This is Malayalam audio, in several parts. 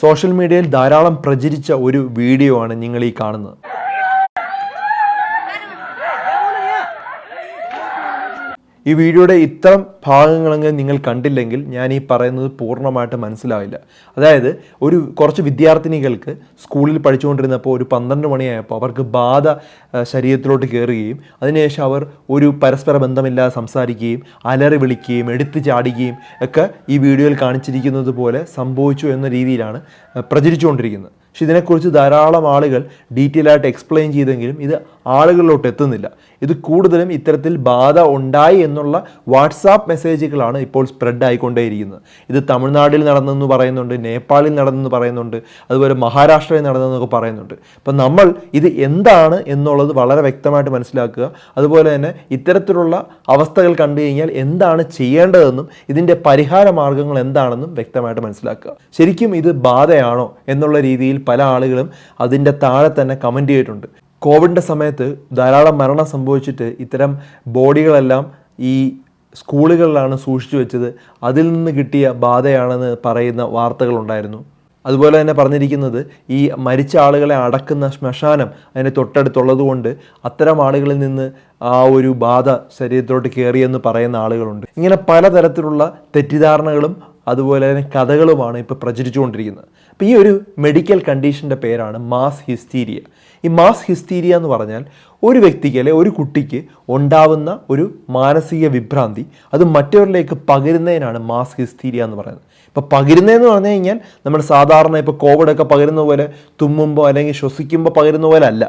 സോഷ്യൽ മീഡിയയിൽ ധാരാളം പ്രചരിച്ച ഒരു വീഡിയോ ആണ് നിങ്ങൾ ഈ കാണുന്നത്. ഈ വീഡിയോയുടെ ഇത്തരം ഭാഗങ്ങളെങ്കിലും നിങ്ങൾ കണ്ടില്ലെങ്കിൽ ഞാൻ ഈ പറയുന്നത് പൂർണമായിട്ട് മനസ്സിലാവില്ല. അതായത് ഒരു കുറച്ച് വിദ്യാർത്ഥിനികൾക്ക് സ്കൂളിൽ പഠിച്ചുകൊണ്ടിരുന്നപ്പോൾ ഒരു പന്ത്രണ്ട് മണിയായപ്പോൾ അവർക്ക് ബാധ ശരീരത്തിലോട്ട് കയറുകയും അതിനുശേഷം അവർ ഒരു പരസ്പര ബന്ധമില്ലാതെ സംസാരിക്കുകയും അലറി വിളിക്കുകയും എടുത്തു ചാടുകയും ഒക്കെ ഈ വീഡിയോയിൽ കാണിച്ചിരിക്കുന്നത് പോലെ സംഭവിച്ചു എന്ന രീതിയിലാണ് പ്രചരിച്ചുകൊണ്ടിരിക്കുന്നത്. പക്ഷെ ഇതിനെക്കുറിച്ച് ധാരാളം ആളുകൾ ഡീറ്റെയിൽ ആയിട്ട് എക്സ്പ്ലെയിൻ ചെയ്തെങ്കിലും ഇത് ആളുകളിലോട്ട് എത്തുന്നില്ല. ഇത് കൂടുതലും ഇത്തരത്തിൽ ബാധ ഉണ്ടായി എന്നുള്ള വാട്സാപ്പ് മെസ്സേജുകളാണ് ഇപ്പോൾ സ്പ്രെഡ് ആയിക്കൊണ്ടേയിരിക്കുന്നത് ഇത് തമിഴ്നാട്ടിൽ നടന്നെന്ന് പറയുന്നുണ്ട് നേപ്പാളിൽ നടന്നെന്ന് പറയുന്നുണ്ട് അതുപോലെ മഹാരാഷ്ട്രയിൽ നടന്നെന്നൊക്കെ പറയുന്നുണ്ട്. അപ്പം നമ്മൾ ഇത് എന്താണ് എന്നുള്ളത് വളരെ വ്യക്തമായിട്ട് മനസ്സിലാക്കുക. അതുപോലെ തന്നെ ഇത്തരത്തിലുള്ള അവസ്ഥകൾ കണ്ടു കഴിഞ്ഞാൽ എന്താണ് ചെയ്യേണ്ടതെന്നും ഇതിന്റെ പരിഹാര മാർഗങ്ങൾ എന്താണെന്നും വ്യക്തമായിട്ട് മനസ്സിലാക്കുക. ശരിക്കും ഇത് ബാധയാണോ എന്നുള്ള രീതിയിൽ പല ആളുകളും അതിന്റെ താഴെ തന്നെ കമന്റ് ചെയ്തിട്ടുണ്ട്. കോവിഡിന്റെ സമയത്ത് ധാരാളം മരണം സംഭവിച്ചിട്ട് ഇത്തരം ബോഡികളെല്ലാം ഈ സ്കൂളുകളിലാണ് സൂക്ഷിച്ചു വെച്ചത്. അതിൽ നിന്ന് കിട്ടിയ ബാധയാണെന്ന് പറയുന്ന വാർത്തകളുണ്ടായിരുന്നു. അതുപോലെ തന്നെ പറഞ്ഞിരിക്കുന്നത് ഈ മരിച്ച ആളുകളെ അടക്കുന്ന ശ്മശാനം അതിന് തൊട്ടടുത്തുള്ളത് കൊണ്ട് അത്തരം ആളുകളിൽ നിന്ന് ആ ഒരു ബാധ ശരീരത്തിലോട്ട് കയറിയെന്ന് പറയുന്ന ആളുകളുണ്ട്. ഇങ്ങനെ പലതരത്തിലുള്ള തെറ്റിദ്ധാരണകളും അതുപോലെ തന്നെ കഥകളുമാണ് ഇപ്പോൾ പ്രചരിച്ചുകൊണ്ടിരിക്കുന്നത്. അപ്പോൾ ഈ ഒരു മെഡിക്കൽ കണ്ടീഷന്റെ പേരാണ് മാസ് ഹിസ്റ്റീരിയ ഈ മാസ് ഹിസ്റ്റീരിയ എന്ന് പറഞ്ഞാൽ ഒരു വ്യക്തിക്ക് അല്ലെ ഒരു കുട്ടിക്ക് ഉണ്ടാവുന്ന ഒരു മാനസിക വിഭ്രാന്തി അത് മറ്റവരിലേക്ക് പകരുന്നതിനാണ് മാസ് ഹിസ്റ്റീരിയ എന്ന് പറയുന്നത്. ഇപ്പോൾ പകരുന്നതെന്ന് പറഞ്ഞു കഴിഞ്ഞാൽ നമ്മൾ സാധാരണ ഇപ്പോൾ കോവിഡൊക്കെ പകരുന്ന പോലെ തുമ്മുമ്പോൾ അല്ലെങ്കിൽ ശ്വസിക്കുമ്പോൾ പകരുന്ന പോലെ അല്ല.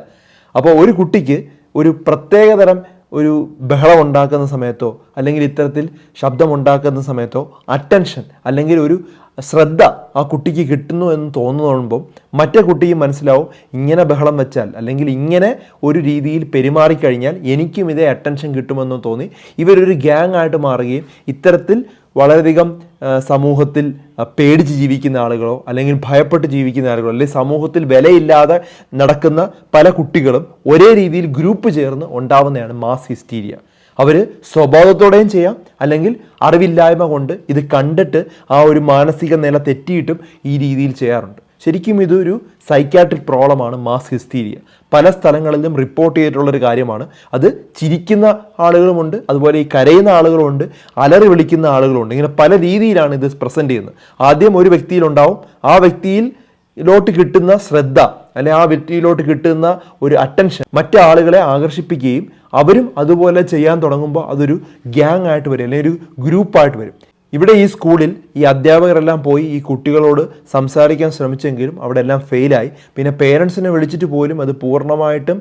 അപ്പോൾ ഒരു കുട്ടിക്ക് ഒരു പ്രത്യേകതരം ഒരു ബഹളം ഉണ്ടാക്കുന്ന സമയത്തോ അല്ലെങ്കിൽ ഇത്തരത്തിൽ ശബ്ദമുണ്ടാക്കുന്ന സമയത്തോ അറ്റൻഷൻ അല്ലെങ്കിൽ ഒരു ശ്രദ്ധ ആ കുട്ടിക്ക് കിട്ടുന്നു എന്ന് തോന്നുമ്പോൾ മറ്റേ കുട്ടിക്ക് മനസ്സിലാവും ഇങ്ങനെ ബഹളം വെച്ചാൽ അല്ലെങ്കിൽ ഇങ്ങനെ ഒരു രീതിയിൽ പെരുമാറിക്കഴിഞ്ഞാൽ എനിക്കും ഇതേ അറ്റൻഷൻ കിട്ടുമെന്ന് തോന്നി. ഇവരൊരു ഗ്യാങ് ആയിട്ട് മാറുകയും ഇത്തരത്തിൽ വളരെയധികം സമൂഹത്തിൽ പേടിച്ച് ജീവിക്കുന്ന ആളുകളോ അല്ലെങ്കിൽ ഭയപ്പെട്ട് ജീവിക്കുന്ന ആളുകളോ അല്ലെങ്കിൽ സമൂഹത്തിൽ വിലയില്ലാതെ നടക്കുന്ന പല കുട്ടികളും ഒരേ രീതിയിൽ ഗ്രൂപ്പ് ചേർന്ന് ഉണ്ടാവുന്നതാണ് മാസ് ഹിസ്റ്റീരിയ. അവർ സ്വഭാവത്തോടെയും ചെയ്യാം അല്ലെങ്കിൽ അറിവില്ലായ്മ കൊണ്ട് ഇത് കണ്ടിട്ട് ആ ഒരു മാനസിക നില തെറ്റിയിട്ടും ഈ രീതിയിൽ ചെയ്യാറുണ്ട്. ശരിക്കും ഇതൊരു സൈക്കാട്രിക് പ്രോബ്ലമാണ് മാസ് ഹിസ്റ്റീരിയ പല സ്ഥലങ്ങളിലും റിപ്പോർട്ട് ചെയ്തിട്ടുള്ളൊരു കാര്യമാണ്. അത് ചിരിക്കുന്ന ആളുകളുമുണ്ട് അതുപോലെ ഈ കരയുന്ന ആളുകളുമുണ്ട് അലറി വിളിക്കുന്ന ആളുകളുണ്ട് ഇങ്ങനെ പല രീതിയിലാണ് ഇത് പ്രസന്റ് ചെയ്യുന്നത്. ആദ്യം ഒരു വ്യക്തിയിലുണ്ടാവും ആ വ്യക്തിയിൽ ലോട്ട് കിട്ടുന്ന ശ്രദ്ധ അല്ലെ ആ വ്യക്തിയിലോട്ട് കിട്ടുന്ന ഒരു അറ്റൻഷൻ മറ്റു ആളുകളെ ആകർഷിപ്പിക്കുകയും അവരും അതുപോലെ ചെയ്യാൻ തുടങ്ങുമ്പോൾ അതൊരു ഗ്യാങ് ആയിട്ട് വരും അല്ലെങ്കിൽ ഒരു ഗ്രൂപ്പായിട്ട് വരും. ഇവിടെ ഈ സ്കൂളിൽ ഈ അധ്യാപകരെല്ലാം പോയി ഈ കുട്ടികളോട് സംസാരിക്കാൻ ശ്രമിച്ചെങ്കിലും അവിടെ എല്ലാം ഫെയിലായി. പിന്നെ പേരൻസിനെ വിളിച്ചിട്ട് പോലും അത് പൂർണമായിട്ടും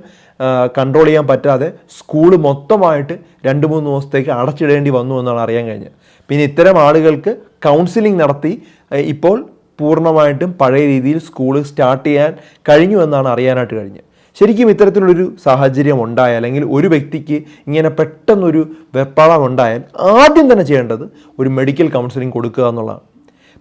കൺട്രോൾ ചെയ്യാൻ പറ്റാതെ സ്കൂൾ മൊത്തമായിട്ട് രണ്ട് മൂന്ന് ദിവസത്തേക്ക് അടച്ചിടേണ്ടി വന്നു എന്നാണ് അറിയാൻ കഴിഞ്ഞത്. പിന്നെ ഇത്തരം ആളുകൾക്ക് കൗൺസിലിംഗ് നടത്തി ഇപ്പോൾ പൂർണമായിട്ടും പഴയ രീതിയിൽ സ്കൂൾ സ്റ്റാർട്ട് ചെയ്യാൻ കഴിഞ്ഞു എന്നാണ് അറിയാനായിട്ട് കഴിഞ്ഞത്. ശരിക്കും ഇത്തരത്തിലുള്ളൊരു സാഹചര്യം ഉണ്ടായാൽ അല്ലെങ്കിൽ ഒരു വ്യക്തിക്ക് ഇങ്ങനെ പെട്ടെന്നൊരു വെപ്പളം ഉണ്ടായാൽ ആദ്യം തന്നെ ചെയ്യേണ്ടത് ഒരു മെഡിക്കൽ കൗൺസിലിംഗ് കൊടുക്കുക എന്നുള്ളതാണ്.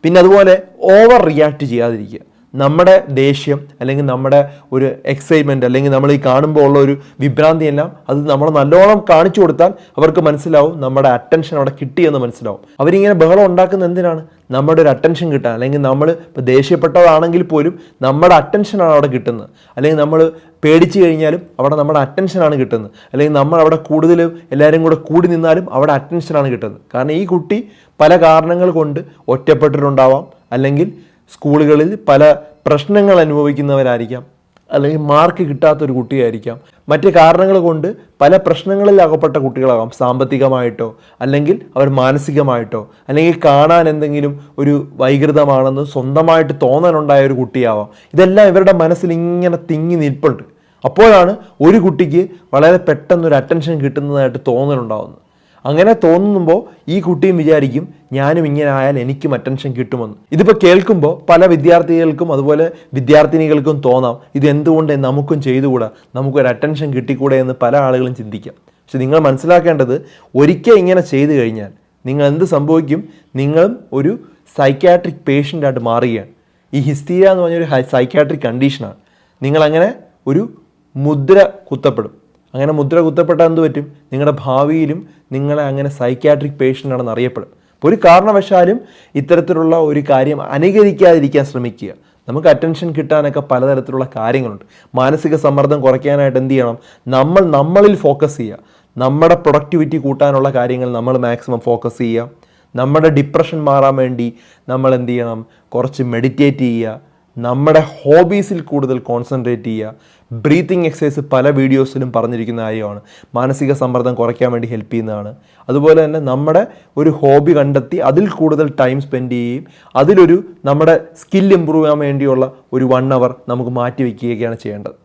പിന്നെ അതുപോലെ ഓവർ റിയാക്ട് ചെയ്യാതിരിക്കുക. നമ്മുടെ ദേഷ്യം അല്ലെങ്കിൽ നമ്മുടെ ഒരു എക്സൈറ്റ്മെന്റ് അല്ലെങ്കിൽ നമ്മൾ ഈ കാണുമ്പോൾ ഉള്ള ഒരു വിഭ്രാന്തി എല്ലാം അത് നമ്മൾ നല്ലോണം കാണിച്ചു കൊടുത്താൽ അവർക്ക് മനസ്സിലാവും നമ്മുടെ അറ്റൻഷൻ അവിടെ കിട്ടിയെന്ന് മനസ്സിലാവും. അവരിങ്ങനെ ബഹളം ഉണ്ടാക്കുന്ന എന്തിനാണ്? നമ്മുടെ ഒരു അറ്റൻഷൻ കിട്ടാൻ. അല്ലെങ്കിൽ നമ്മൾ ഇപ്പോൾ ദേഷ്യപ്പെട്ടതാണെങ്കിൽ പോലും നമ്മുടെ അറ്റൻഷനാണ് അവിടെ കിട്ടുന്നത്. അല്ലെങ്കിൽ നമ്മൾ പേടിച്ചു കഴിഞ്ഞാലും അവിടെ നമ്മുടെ അറ്റൻഷനാണ് കിട്ടുന്നത്. അല്ലെങ്കിൽ നമ്മൾ അവിടെ കൂടുതൽ എല്ലാവരും കൂടെ കൂടി നിന്നാലും അവിടെ അറ്റൻഷനാണ് കിട്ടുന്നത്. കാരണം ഈ കുട്ടി പല കാരണങ്ങൾ കൊണ്ട് ഒറ്റപ്പെട്ടിട്ടുണ്ടാവാം. അല്ലെങ്കിൽ സ്കൂളുകളിൽ പല പ്രശ്നങ്ങൾ അനുഭവിക്കുന്നവരായിരിക്കാം. അല്ലെങ്കിൽ മാർക്ക് കിട്ടാത്തൊരു കുട്ടിയായിരിക്കാം. മറ്റ് കാരണങ്ങൾ കൊണ്ട് പല പ്രശ്നങ്ങളിൽ അകപ്പെട്ട കുട്ടികളാകാം. സാമ്പത്തികമായിട്ടോ അല്ലെങ്കിൽ അവർ മാനസികമായിട്ടോ അല്ലെങ്കിൽ കാണാൻ എന്തെങ്കിലും ഒരു വൈകൃതമാണെന്ന് സ്വന്തമായിട്ട് തോന്നാനുണ്ടായ ഒരു കുട്ടിയാവാം. ഇതെല്ലാം ഇവരുടെ മനസ്സിൽ ഇങ്ങനെ തിങ്ങി നിൽപ്പുണ്ട്. അപ്പോഴാണ് ഒരു കുട്ടിക്ക് വളരെ പെട്ടെന്നൊരു അറ്റൻഷൻ കിട്ടുന്നതായിട്ട് തോന്നലുണ്ടാവുന്നത്. അങ്ങനെ തോന്നുമ്പോൾ ഈ കുട്ടിയും വിചാരിക്കും ഞാനും ഇങ്ങനെ ആയാൽ എനിക്കും അറ്റൻഷൻ കിട്ടുമെന്ന്. ഇതിപ്പോൾ കേൾക്കുമ്പോൾ പല വിദ്യാർത്ഥികൾക്കും അതുപോലെ വിദ്യാർത്ഥിനികൾക്കും തോന്നാം ഇത് എന്തുകൊണ്ട് നമുക്കും ചെയ്തുകൂടാ? നമുക്കൊരു അറ്റൻഷൻ കിട്ടിക്കൂടെ എന്ന് പല ആളുകളും ചിന്തിക്കാം. പക്ഷെ നിങ്ങൾ മനസ്സിലാക്കേണ്ടത് ഒരിക്കൽ ഇങ്ങനെ ചെയ്തു കഴിഞ്ഞാൽ നിങ്ങൾ എന്ത് സംഭവിക്കും? നിങ്ങളും ഒരു സൈക്കാട്രിക് പേഷ്യന്റായിട്ട് മാറുകയാണ്. ഈ ഹിസ്തീരിയ എന്ന് പറഞ്ഞൊരു സൈക്കാട്രിക് കണ്ടീഷനാണ് നിങ്ങളങ്ങനെ ഒരു മുദ്ര കുത്തപ്പെടും. അങ്ങനെ മുദ്ര കുത്തപ്പെട്ടാൽ എന്ത് പറ്റും? നിങ്ങളുടെ ഭാവിയിലും നിങ്ങളെ അങ്ങനെ സൈക്യാട്രിക് പേഷ്യന്റ് ആണെന്ന് അറിയപ്പെടും. അപ്പോൾ ഒരു കാരണവശാലും ഇത്തരത്തിലുള്ള ഒരു കാര്യം അനുകരിക്കാതിരിക്കാൻ ശ്രമിക്കുക. നമുക്ക് അറ്റൻഷൻ കിട്ടാനൊക്കെ പലതരത്തിലുള്ള കാര്യങ്ങളുണ്ട്. മാനസിക സമ്മർദ്ദം കുറയ്ക്കാനായിട്ട് എന്ത് ചെയ്യണം? നമ്മൾ നമ്മളിൽ ഫോക്കസ് ചെയ്യുക. നമ്മുടെ പ്രൊഡക്ടിവിറ്റി കൂട്ടാനുള്ള കാര്യങ്ങൾ നമ്മൾ മാക്സിമം ഫോക്കസ് ചെയ്യുക. നമ്മുടെ ഡിപ്രഷൻ മാറാൻ വേണ്ടി നമ്മൾ എന്ത് ചെയ്യണം? കുറച്ച് മെഡിറ്റേറ്റ് ചെയ്യുക. നമ്മുടെ ഹോബീസിൽ കൂടുതൽ കോൺസെൻട്രേറ്റ് ചെയ്യുക. ബ്രീത്തിങ് എക്സസൈസ് പല വീഡിയോസിലും പറഞ്ഞിരിക്കുന്ന കാര്യമാണ്. മാനസിക സമ്മർദ്ദം കുറയ്ക്കാൻ വേണ്ടി ഹെൽപ്പ് ചെയ്യുന്നതാണ്. അതുപോലെ തന്നെ നമ്മുടെ ഒരു ഹോബി കണ്ടെത്തി അതിൽ കൂടുതൽ ടൈം സ്പെൻഡ് ചെയ്യുകയും അതിലൊരു നമ്മുടെ സ്കിൽ ഇമ്പ്രൂവ് ചെയ്യാൻ വേണ്ടിയുള്ള ഒരു വൺ അവർ നമുക്ക് മാറ്റി വയ്ക്കുകയൊക്കെയാണ് ചെയ്യേണ്ടത്.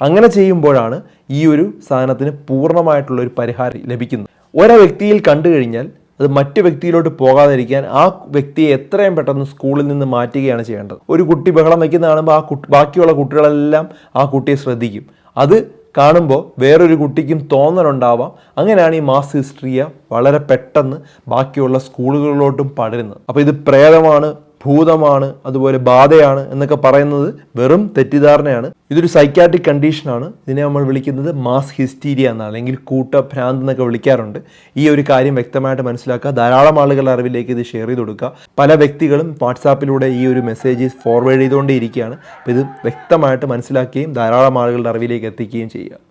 അങ്ങനെ ചെയ്യുമ്പോഴാണ് ഈ ഒരു സാധനത്തിന് പൂർണമായിട്ടുള്ള ഒരു പരിഹാരം ലഭിക്കുന്നത്. ഒരേ വ്യക്തിയിൽ കണ്ടു കഴിഞ്ഞാൽ അത് മറ്റു വ്യക്തിയിലോട്ട് പോകാതിരിക്കാൻ ആ വ്യക്തിയെ എത്രയും പെട്ടെന്ന് സ്കൂളിൽ നിന്ന് മാറ്റുകയാണ് ചെയ്യേണ്ടത്. ഒരു കുട്ടി ബഹളം വയ്ക്കുന്ന കാണുമ്പോൾ ആ കുട്ടി ബാക്കിയുള്ള കുട്ടികളെല്ലാം ആ കുട്ടിയെ ശ്രദ്ധിക്കും. അത് കാണുമ്പോൾ വേറൊരു കുട്ടിക്കും തോന്നലുണ്ടാവാം. അങ്ങനെയാണ് ഈ മാസ് ഹിസ്റ്ററിയ വളരെ പെട്ടെന്ന് ബാക്കിയുള്ള സ്കൂളുകളിലോട്ടും പടരുന്നത്. അപ്പോൾ ഇത് പ്രേതമാണ് ഭൂതമാണ് അതുപോലെ ബാധയാണ് എന്നൊക്കെ പറയുന്നത് വെറും തെറ്റിദ്ധാരണയാണ്. ഇതൊരു സൈക്കാട്രിക് കണ്ടീഷനാണ് ഇതിനെ നമ്മൾ വിളിക്കുന്നത് മാസ് ഹിസ്റ്റീരിയ എന്നാണ് അല്ലെങ്കിൽ കൂട്ടഭ്രാന്ത് എന്നൊക്കെ വിളിക്കാറുണ്ട്. ഈ ഒരു കാര്യം വ്യക്തമായിട്ട് മനസ്സിലാക്കുക. ധാരാളം ആളുകളുടെ അറിവിലേക്ക് ഇത് ഷെയർ ചെയ്ത് കൊടുക്കുക. പല വ്യക്തികളും വാട്സാപ്പിലൂടെ ഈ ഒരു മെസ്സേജ് ഫോർവേഡ് ചെയ്തുകൊണ്ടേ ഇരിക്കുകയാണ് അപ്പോൾ ഇത് വ്യക്തമായിട്ട് മനസ്സിലാക്കുകയും ധാരാളം ആളുകളുടെ അറിവിലേക്ക് എത്തിക്കുകയും ചെയ്യുക.